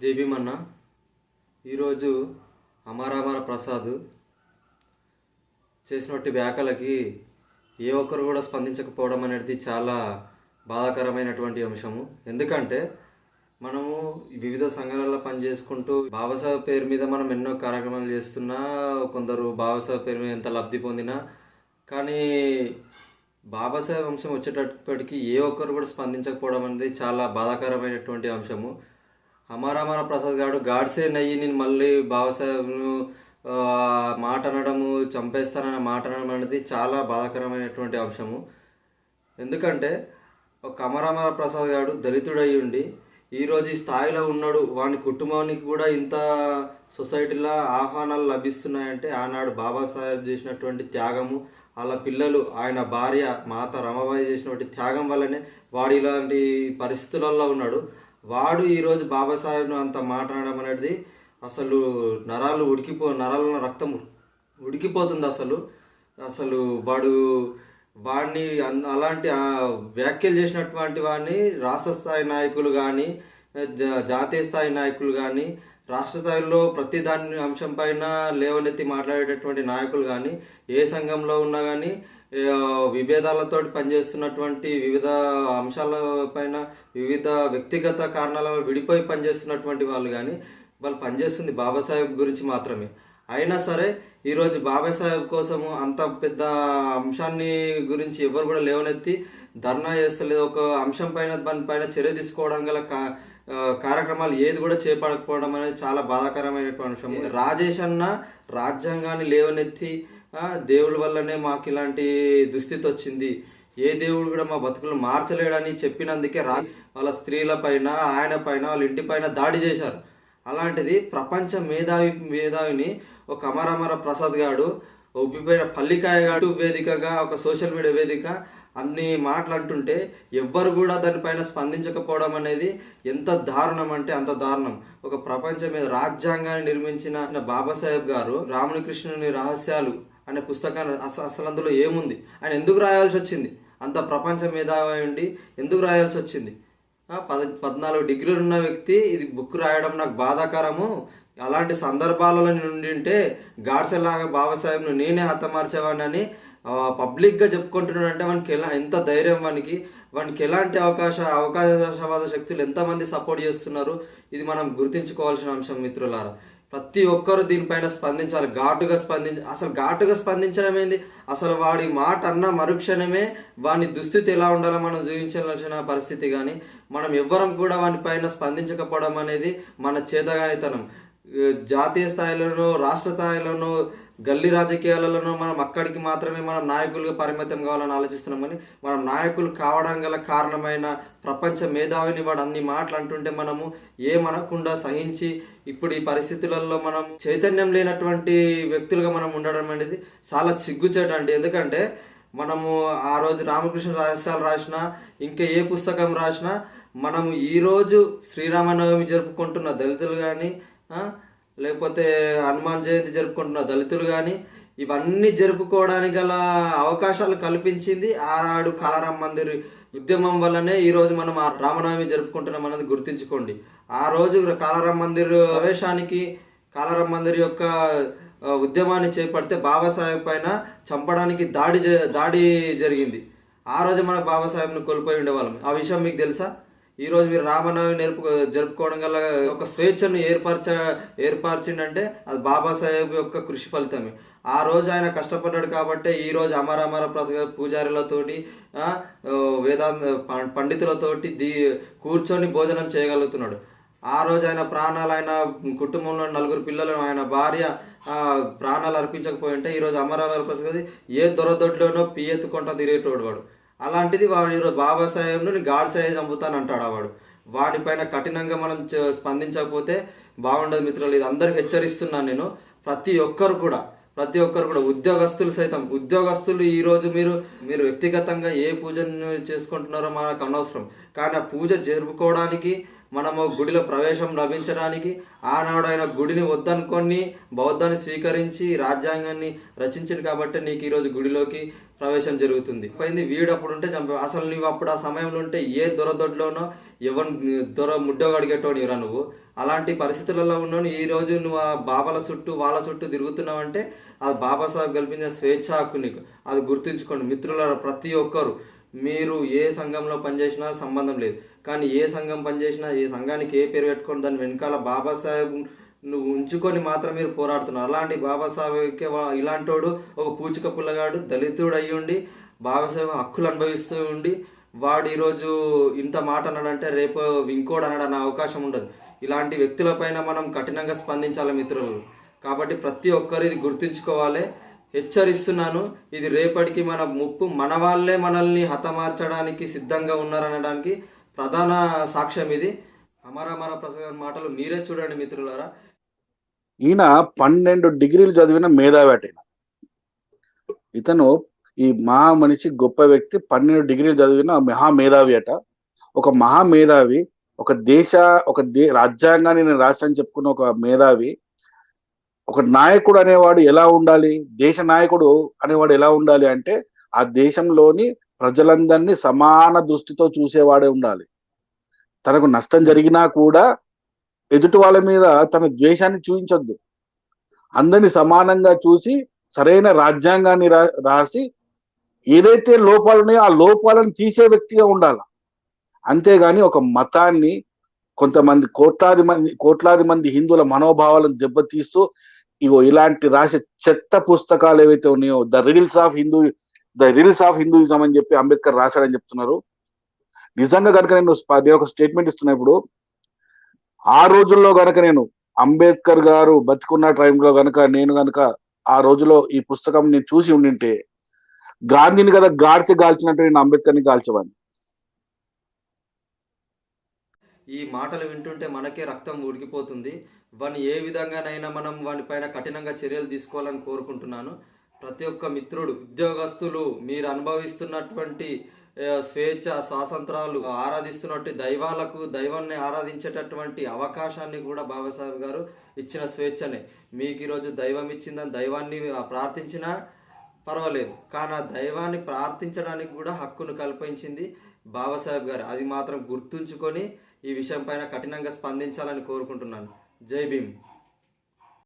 జేబీమన్న ఈరోజు అమరామర ప్రసాద్ చేసినట్టు వ్యాఖ్యలకి ఏ ఒక్కరు కూడా స్పందించకపోవడం అనేది చాలా బాధాకరమైనటువంటి అంశము. ఎందుకంటే మనము వివిధ సంఘాలలో పనిచేసుకుంటూ బాబాసాహెబ్ పేరు మీద మనం ఎన్నో కార్యక్రమాలు చేస్తున్నా కొందరు బాబాసాహెబ్ పేరు మీద ఎంత లబ్ధి పొందినా కానీ బాబాసాహెబ్ అంశం వచ్చేటప్పటికి ఏ ఒక్కరు కూడా స్పందించకపోవడం అనేది చాలా బాధాకరమైనటువంటి అంశము. అమరామర ప్రసాద్ గారు గాడ్సే నయ్యి నేను మళ్ళీ బాబాసాహెబ్ను మాట అనడము చంపేస్తానన్న మాట అనడం అనేది చాలా బాధాకరమైనటువంటి అంశము. ఎందుకంటే ఒక అమరామర ప్రసాద్ గారు దళితుడై ఉండి ఈరోజు ఈ స్థాయిలో ఉన్నాడు వాని కుటుంబానికి కూడా ఇంత సొసైటీలో ఆహ్వానాలు లభిస్తున్నాయంటే ఆనాడు బాబాసాహెబ్ చేసినటువంటి త్యాగము వాళ్ళ పిల్లలు ఆయన భార్య మాత రమాబాయి చేసినటువంటి త్యాగం వల్లనే వాడు ఇలాంటి పరిస్థితులలో ఉన్నాడు. వాడు ఈరోజు బాబాసాహెబ్ను అంత మాట్లాడడం అనేది అసలు నరాలు ఉడికిపో నరాల రక్తం ఉడికిపోతుంది అసలు. అసలు వాడు వాడిని అన్- అలాంటి వ్యాఖ్యలు చేసినటువంటి వాడిని రాష్ట్ర స్థాయి నాయకులు కానీ జాతీయ స్థాయి నాయకులు కానీ రాష్ట్ర స్థాయిలో ప్రతి దాని అంశం పైన లేవనెత్తి మాట్లాడేటటువంటి నాయకులు కానీ ఏ సంఘంలో ఉన్నా కానీ విభేదాలతో పనిచేస్తున్నటువంటి వివిధ అంశాల పైన వివిధ వ్యక్తిగత కారణాల విడిపోయి పనిచేస్తున్నటువంటి వాళ్ళు కానీ వాళ్ళు పనిచేస్తుంది బాబాసాహెబ్ గురించి మాత్రమే. అయినా సరే ఈరోజు బాబాసాహెబ్ కోసము అంత పెద్ద అంశాన్ని గురించి ఎవరు కూడా లేవనెత్తి ధర్నా చేస్తలేదు. ఒక అంశం పైన దాని పైన చర్య తీసుకోవడం గల కార్యక్రమాలు ఏది కూడా చేపడకపోవడం అనేది చాలా బాధాకరమైనటువంటి అంశం. రాజేష్ అన్న రాజ్యాంగాన్ని లేవనెత్తి దేవుల వల్లనే మాకు ఇలాంటి దుస్థితి వచ్చింది. ఏ దేవుడు కూడా మా బతుకులు మార్చలేడని చెప్పినందుకే రా వాళ్ళ స్త్రీల పైన ఆయన పైన వాళ్ళ ఇంటి పైన దాడి చేశారు. అలాంటిది ప్రపంచ మేధావి మేధావిని ఒక అమరమర ప్రసాద్ గాడు ఉబ్బిపోయిన పల్లికాయ గాడు వేదికగా ఒక సోషల్ మీడియా వేదిక అన్ని మాటలంటుంటే ఎవ్వరు కూడా దానిపైన స్పందించకపోవడం అనేది ఎంత దారుణం అంటే అంత దారుణం. ఒక ప్రపంచం మీద రాజ్యాంగాన్ని నిర్మించిన బాబాసాహెబ్ గారు రాముని కృష్ణుని రహస్యాలు అనే పుస్తకాన్ని అసలు అసలు అందులో ఏముంది? ఆయన ఎందుకు రాయాల్సి వచ్చింది? అంత ప్రపంచ మేధావి ఉండి ఎందుకు రాయాల్సి వచ్చింది? పద పద్నాలుగు డిగ్రీలు ఉన్న వ్యక్తి ఇది బుక్ రాయడం నాకు బాధాకరము. అలాంటి సందర్భాలలో నుండి ఉంటే గాడ్సెలాగా బాబాసాహెబ్ను నేనే హతమార్చేవాడినని పబ్లిక్గా చెప్పుకుంటున్నాడు అంటే వానికి ఎలా ఎంత ధైర్యం వానికి? వానికి ఎలాంటి అవకాశ అవకాశవాద శక్తులు ఎంతమంది సపోర్ట్ చేస్తున్నారు? ఇది మనం గుర్తించుకోవాల్సిన అంశం మిత్రులారా. ప్రతి ఒక్కరు దీనిపైన స్పందించాలి. ఘాటుగా స్పందించ అసలు ఘాటుగా స్పందించడం ఏంది? అసలు వాడి మాట అన్న మరుక్షణమే వాని దుస్థితి ఎలా ఉండాలో మనం జీవించాల్సిన పరిస్థితి కానీ మనం ఎవ్వరం కూడా వాని పైన స్పందించకపోవడం అనేది మన చేతగానితనం. జాతీయ స్థాయిలోనూ రాష్ట్ర స్థాయిలోనూ గల్లీ రాజకీయాలలోనూ మనం అక్కడికి మాత్రమే మనం నాయకులుగా పరిమితం కావాలని ఆలోచిస్తున్నాం కానీ మనం నాయకులు కావడం గల కారణమైన ప్రపంచ మేధావిని వాడు అన్ని మాటలు అంటుంటే మనము ఏమనకుండా సహించి ఇప్పుడు ఈ పరిస్థితులలో మనం చైతన్యం లేనటువంటి వ్యక్తులుగా మనం ఉండడం అనేది చాలా సిగ్గుచేటండి ఎందుకంటే మనము ఆ రోజు రామకృష్ణ రహస్యాలు రాసినా ఇంకా ఏ పుస్తకం రాసినా మనము ఈరోజు శ్రీరామనవమి జరుపుకుంటున్న దళితులు కానీ లేకపోతే హనుమాన్ జయంతి జరుపుకుంటున్న దళితులు కానీ ఇవన్నీ జరుపుకోవడానికి గల అవకాశాలు కల్పించింది ఆనాడు కాలారాం మందిర్ ఉద్యమం వల్లనే ఈరోజు మనం ఆ రామనవమి జరుపుకుంటున్నాం అన్నది గుర్తుంచుకోండి. ఆ రోజు కాలారాం మందిర్ ప్రవేశానికి కాలారాం మందిర్ యొక్క ఉద్యమాన్ని చేపడితే బాబాసాహెబ్ పైన చంపడానికి దాడి దాడి జరిగింది. ఆ రోజు మన బాబాసాహెబ్ను కోల్పోయి ఉండేవాళ్ళం. ఆ విషయం మీకు తెలుసా? ఈ రోజు మీరు రామనవమి నేర్పు జరుపుకోవడం గల ఒక స్వేచ్ఛను ఏర్పరచ ఏర్పరిచిందంటే అది బాబాసాహెబ్ యొక్క కృషి ఫలితమే. ఆ రోజు ఆయన కష్టపడ్డాడు కాబట్టి ఈ రోజు అమర అమర ప్రసాద్ పూజారులతోటి వేదాంత పండితులతోటి దీ కూర్చొని భోజనం చేయగలుగుతున్నాడు. ఆ రోజు ఆయన ప్రాణాలు ఆయన కుటుంబంలో నలుగురు పిల్లలు ఆయన భార్య ప్రాణాలు అర్పించకపోయి ఉంటే ఈరోజు అమర అమర ప్రసాద్ ఏ దొరదొడ్లోనో పియ్యెత్తుకుంటా తిరిగేటోడు వాడు. అలాంటిది వాడు ఈరోజు బాబాసాహెబ్ను నేను గాడ్ సాహెబ్ చంపుతాను అంటాడు వాడు. వాడిపైన కఠినంగా మనం చ- స్పందించకపోతే బాగుండదు మిత్రులు ఇది అందరికి హెచ్చరిస్తున్నాను నేను. ప్రతి ఒక్కరు కూడా ప్రతి ఒక్కరు కూడా ఉద్యోగస్తులు సైతం ఉద్యోగస్తులు ఈరోజు మీరు మీరు వ్యక్తిగతంగా ఏ పూజను చేసుకుంటున్నారో మనకు అనవసరం. కానీ ఆ పూజ జరుపుకోవడానికి మనము గుడిలో ప్రవేశం లభించడానికి ఆనాడు ఆయన గుడిని వద్దనుకొని బౌద్ధాన్ని స్వీకరించి రాజ్యాంగాన్ని రచించింది కాబట్టి నీకు ఈరోజు గుడిలోకి ప్రవేశం జరుగుతుంది. పోయింది వీడు అప్పుడు ఉంటే చంపే అసలు నువ్వు అప్పుడు ఆ సమయంలో ఉంటే ఏ దొరదొడ్లోనో ఎవరు దొర ముడ్డో అడిగేటోనివరా నువ్వు. అలాంటి పరిస్థితులలో ఉన్నాను ఈ రోజు నువ్వు ఆ బాబాల చుట్టూ వాళ్ళ చుట్టూ తిరుగుతున్నావు అంటే అది బాబాసాహెబ్ కల్పించిన స్వేచ్ఛ హక్కు నీకు. అది గుర్తుంచుకోండి మిత్రుల ప్రతి ఒక్కరు. మీరు ఏ సంఘంలో పనిచేసినా సంబంధం లేదు. కానీ ఏ సంఘం పనిచేసినా ఏ సంఘానికి ఏ పేరు పెట్టుకొని దాని వెనకాల బాబాసాహెబ్ నువ్వు ఉంచుకొని మాత్రం మీరు పోరాడుతున్నారు. అలాంటి బాబాసాహెబ్కే వా- ఇలాంటోడు ఒక పూచిక పుల్లగాడు దళితుడు అయ్యి ఉండి బాబాసాహెబ్ హక్కులు అనుభవిస్తూ ఉండి వాడు ఈరోజు ఇంత మాట అన్నాడంటే రేపు ఇంకోడు అనడానికి అవకాశం ఉండదు. ఇలాంటి వ్యక్తులపైన మనం కఠినంగా స్పందించాలి మిత్రులు. కాబట్టి ప్రతి ఒక్కరు ఇది గుర్తుంచుకోవాలి. హెచ్చరిస్తున్నాను ఇది రేపటికి మన ముప్పు మన వాళ్ళే మనల్ని హతమార్చడానికి సిద్ధంగా ఉన్నారనడానికి ప్రధాన సాక్ష్యం ఇది. అమరమర ప్రసాద్ మాటలు మీరే చూడండి మిత్రులారా. ఈయన పన్నెండు డిగ్రీలు చదివిన మేధావేట ఈయన. ఇతను ఈ మహా మనిషి గొప్ప వ్యక్తి పన్నెండు డిగ్రీలు చదివిన మహా మేధావి అట ఒక మహా మేధావి ఒక దేశ ఒక దే రాజ్యాంగాన్ని నేను రాష్ట్రాన్ని చెప్పుకున్న ఒక మేధావి ఒక నాయకుడు అనేవాడు ఎలా ఉండాలి దేశ నాయకుడు అనేవాడు ఎలా ఉండాలి అంటే ఆ దేశంలోని ప్రజలందరినీ సమాన దృష్టితో చూసేవాడే ఉండాలి తనకు నష్టం జరిగినా కూడా ఎదుటి వాళ్ళ మీద తన ద్వేషాన్ని చూపించొద్దు. అందరిని సమానంగా చూసి సరైన రాజ్యాంగాన్ని రా రాసి ఏదైతే లోపాలు ఉన్నాయో ఆ లోపాలను తీసే వ్యక్తిగా ఉండాలి. అంతేగాని ఒక మతాన్ని కొంతమంది కోట్లాది మంది కోట్లాది మంది హిందువుల మనోభావాలను దెబ్బతీస్తూ ఇగో ఇలాంటి రాసే చెత్త పుస్తకాలు ఏవైతే ఉన్నాయో the riddles of Hindu the riddles of Hinduism అని చెప్పి అంబేద్కర్ రాశాడని చెప్తున్నారు. నిజంగా కనుక నేను నేను ఒక స్టేట్మెంట్ ఇస్తున్నా ఇప్పుడు. ఆ రోజుల్లో గనక నేను అంబేద్కర్ గారు బతికున్న టైంలో గనక నేను గనక ఆ రోజులో ఈ పుస్తకం నేను చూసి ఉండింటే గాంధీని కదా గాడ్చి గాల్చినట్టు నేను అంబేద్కర్ని గాల్చేవాడిని. ఈ మాటలు వింటుంటే మనకే రక్తం ఉడికిపోతుంది. వాని ఏ విధంగానైనా మనం వాని పైన కఠినంగా చర్యలు తీసుకోవాలని కోరుకుంటున్నాను. ప్రతి ఒక్క మిత్రుడు ఉద్యోగస్తులు మీరు అనుభవిస్తున్నటువంటి స్వేచ్ఛ స్వాతంత్రాలు ఆరాధిస్తున్నట్టు దైవాలకు దైవాన్ని ఆరాధించేటటువంటి అవకాశాన్ని కూడా బాబాసాహెబ్ గారు ఇచ్చిన స్వేచ్ఛనే. మీకు ఈరోజు దైవం ఇచ్చిందని దైవాన్ని ప్రార్థించినా పర్వాలేదు. కానీ ఆ దైవాన్ని ప్రార్థించడానికి కూడా హక్కును కల్పించింది బాబాసాహెబ్ గారు. అది మాత్రం గుర్తుంచుకొని ఈ విషయం పైన కఠినంగా స్పందించాలని కోరుకుంటున్నాను. జై భీమ్.